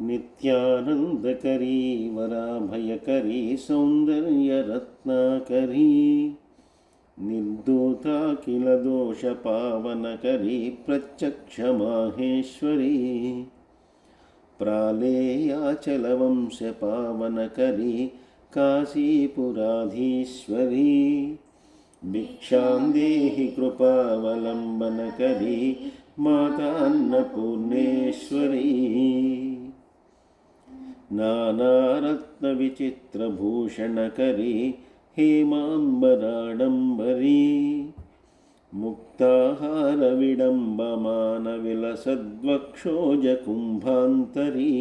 नित्यानन्दकरी वराभयकरी सौन्दर्यरत्नाकरी निर्दूता किल दोषपावनकरी प्रत्यक्षमाहेश्वरी प्रालेयाचलवंशपावनकरी काशीपुराधीश्वरी भिक्षां देहि कृपावलम्बनकरी मातान्नपूर्णेश्वरी। नानारत्नविचित्रभूषणकरी हेमाम्बराडम्बरी मुक्ताहारविडम्बमानविलसद्वक्षोजकुम्भान्तरी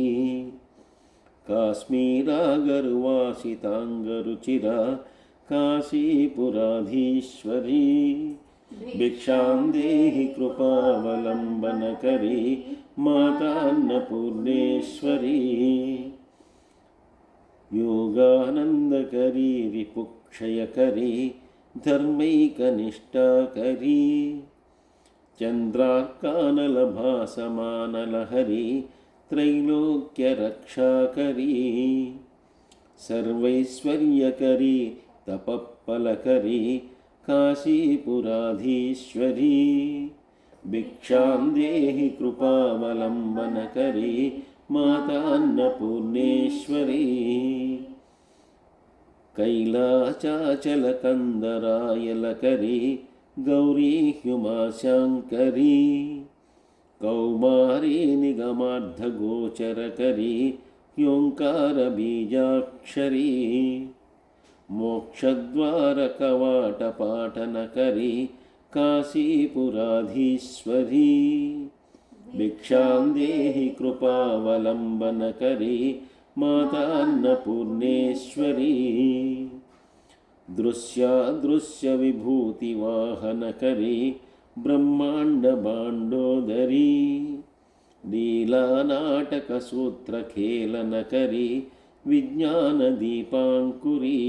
काश्मीरागरुवासिताङ्गरुचिरा काशीपुराधीश्वरी भिक्षां देहि कृपावलम्बनकरी मातान्नपूर्णेश्वरी। योगानन्दकरी रिपुक्षयकरी धर्मैकनिष्ठाकरी चन्द्रार्कानलभासमानलहरी त्रैलोक्यरक्षाकरी सर्वैश्वर्यकरी तपःफलकरी काशीपुराधीश्वरी। भिक्षां देहि कृपावलम्बनकरी मातान्नपूर्णेश्वरी। कैलाचाचलकन्दरायलकरी गौरी ह्युमाशङ्करी। कौमारी निगमार्धगोचरकरी ह्योङ्कारबीजाक्षरी। मोक्षद्वारकवाटपाटनकरी काशीपुराधीश्वरी। भिक्षां देहि कृपावलम्बनकरी मातान्नपूर्णेश्वरी। दृश्यादृश्यविभूतिवाहनकरी ब्रह्माण्डबाण्डोदरी लीलानाटकसूत्रखेलनकरी विज्ञानदीपाङ्कुरी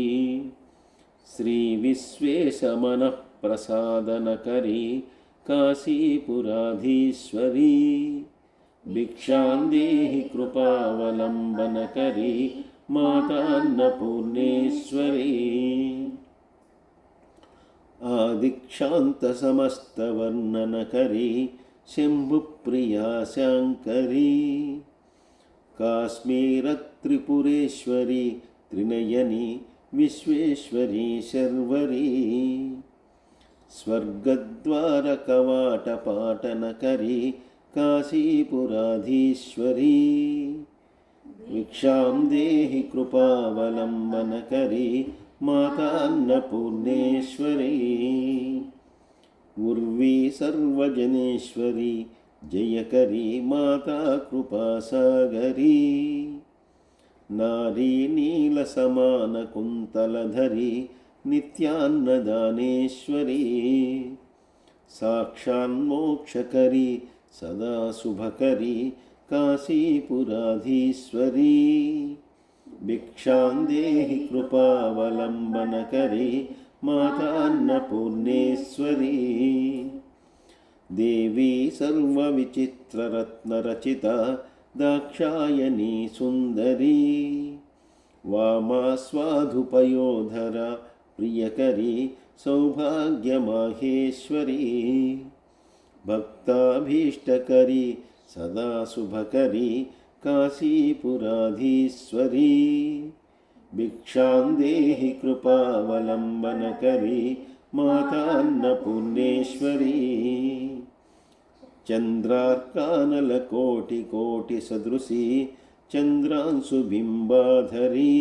श्रीविश्वेशमनः प्रसादनकरी काशीपुराधीश्वरी भिक्षान्देहि कृपावलम्बनकरी मातान्नपूर्णेश्वरी। आदिक्षान्तसमस्तवर्णनकरी शम्भुप्रिया शाङ्करी काश्मीरत् త్రిపురేశ్వరి త్రినయని విశ్వేశ్వరి శర్వరి. స్వర్గద్వార కవాటపాటనకరి కాశీపురాధీశ్వరి. భిక్షాం దేహి కృపావలంబనకరి మాతాన్నపూర్ణేశ్వరి. ఉర్వీ సర్వజనేశ్వరి జయకరి మాతా కృపాసాగరీ. నారీ నీల సమాన కుంతలధరి నిత్యాన్నదానేశ్వరీ. సాక్షాన్మోక్షకరి సదా శుభకరి కాశీపురాధీశ్వరీ. భిక్షాందేహి కృపావలంబనకరి మాతాన్నపూర్ణేశ్వరీ దేవీ సర్వవిచిత్రరత్నరచిత दाक्षायणी सुन्दरी। वामास्वाधुपयोधरा प्रियकरी सौभाग्यमाहेश्वरी। भक्ताभीष्टकरी सदा शुभकरी काशीपुराधीश्वरी। भिक्षां देहि कृपावलम्बनकरी मातान्नपूर्णेश्वरी चन्द्रार्कानलकोटिकोटिसदृशी चन्द्रांशुबिम्बाधरी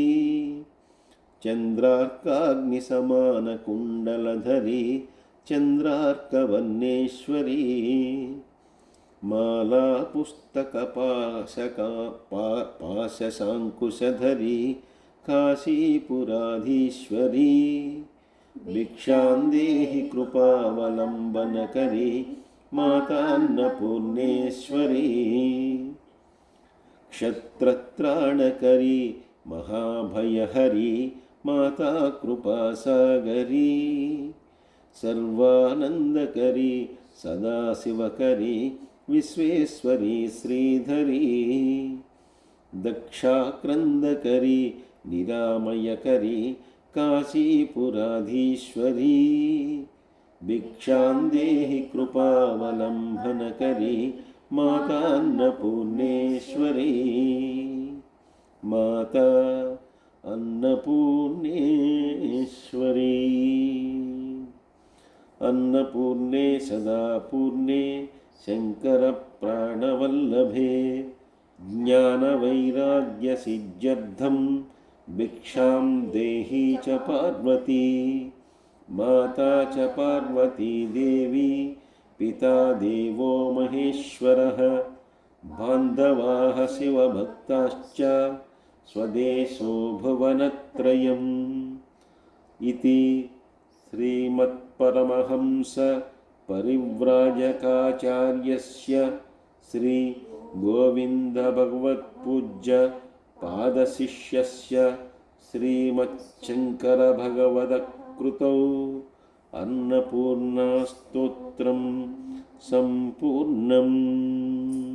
चन्द्रार्काग्निसमानकुण्डलधरी चन्द्रार्कवर्णेश्वरी मालापुस्तकपाशका पा पाशशाङ्कुशधरी काशीपुराधीश्वरी भिक्षां देहि कृपावलम्बनकरी मातान्नपूर्णेश्वरी। क्षत्रत्राणकरी महाभयहरी माता कृपासागरी सर्वानन्दकरी सदाशिवकरी विश्वेश्वरी श्रीधरी। दक्षाक्रन्दकरी निरामयकरी काशीपुराधीश्वरी भिक्षां देहि कृपावलम्बनकरी मातान्नपूर्णेश्वरी। माता अन्नपूर्णेश्वरी। अन्नपूर्णे सदा पूर्णे शङ्करप्राणवल्लभे ज्ञानवैराग्यसिद्ध्यर्थं भिक्षां देही च पार्वती माता च पार्वती देवी, पिता देवो महेश्वरः, बान्धवाः शिवभक्ताश्च, स्वदेशो भुवनत्रयम्। इति श्रीमत्परमहंस परिव्राजकाचार्यस्य श्रीगोविन्दभगवत्पूज्य पादशिष्यस्य श्रीमच्छङ्करभगवदकृतौ अन्नपूर्णास्तोत्रं सम्पूर्णम्।